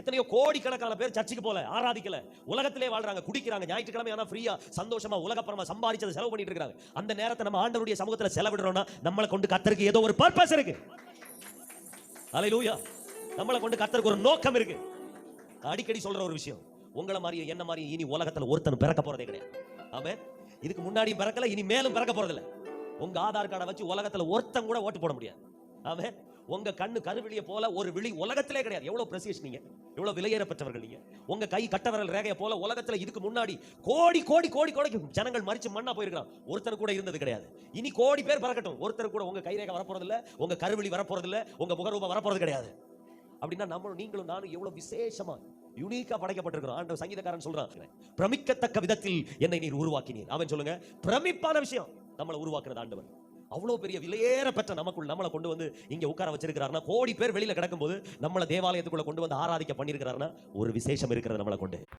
எத்தனையோ கோடிக்கணக்கான பேர் சர்ச்சுக்கு போல ஆராதிக்கல. உலகத்திலே வாழ்றாங்க குடிக்கிறாங்க ஞாயிற்றுக்கிழமை ஆனா ஃப்ரீயா சந்தோஷமா உலகப்பரமா சம்பாதிச்சதை செலவு பண்ணிட்டு இருக்காங்க. அந்த நேரத்தை நம்ம ஆண்டவருடைய சமூகத்துல செலவிடுறோம்னா நம்மளை கொண்டு கத்தருக்கு ஏதோ ஒரு பர்பஸ் இருக்கு. அலையிலூயா நம்மளை கொண்டு கத்தருக்கு ஒரு நோக்கம் இருக்கு. அடிக்கடி சொல்ற ஒரு விஷயம் உங்களை மாதிரி என்ன மாதிரி இனி உலகத்துல ஒருத்தன் பிறக்க போறதே கிடையாது. ஆமே இதுக்கு முன்னாடி பிறக்கல இனி மேலும் பிறக்க போறதில்ல. உங்க ஆதார் கார்டை வச்சு உலகத்துல ஒருத்தன் கூட ஓட்டு போட முடியாது. ஆமே உங்க கண்ணு கருவிழிய போல ஒரு விழி உலகத்திலே கிடையாது. எவ்வளவு பிரசியஸ் நீங்க? எவ்வளவு விலையேறப்பட்டவர்கள் நீங்க? உங்க கை கட்டவரல் ரேகையை போல உலகத்துல இதுக்கு முன்னாடி கோடி கோடி கோடி கோடி ஜனங்கள் மறிச்சு மண்ணா போயிருக்கான் ஒருத்தர் கூட இருந்தது கிடையாது. இனி கோடி பேர் பறக்கட்டும். ஒருத்தர் கூட உங்க கைரேகை வரப்போறது இல்ல உங்க கருவிழி வரப்போறது இல்ல உங்க முகரூபம் வரப்போறது கிடையாது. அப்படின்னா நம்மளும் நீங்களும் நானும் எவ்வளவு விசேஷமா யூனிக்கா படைக்கப்பட்டிருக்கிறோம். ஆண்டவர் சங்கீதக்காரன் சொல்றான். பிரமிக்கத்தக்க விதத்தில் என்னை நீர் உருவாக்கினீர். அவன் சொல்லுங்க. பிரமிப்பான விஷயம் நம்மளை உருவாக்குறது ஆண்டவர். அவ்வளவு பெரிய விலையேற பெற்ற நமக்குள் நம்மளை கொண்டு வந்து இங்கே உட்கார வச்சிருக்கிறாருன்னா கோடி பேர் வெளியில கிடக்கும்போது நம்மளை தேவாலயத்துக்குள்ளே கொண்டு வந்து ஆராதிக்க பண்ணியிருக்கிறாருன்னா ஒரு விசேஷம் இருக்கிறது நம்மளை கொண்டு.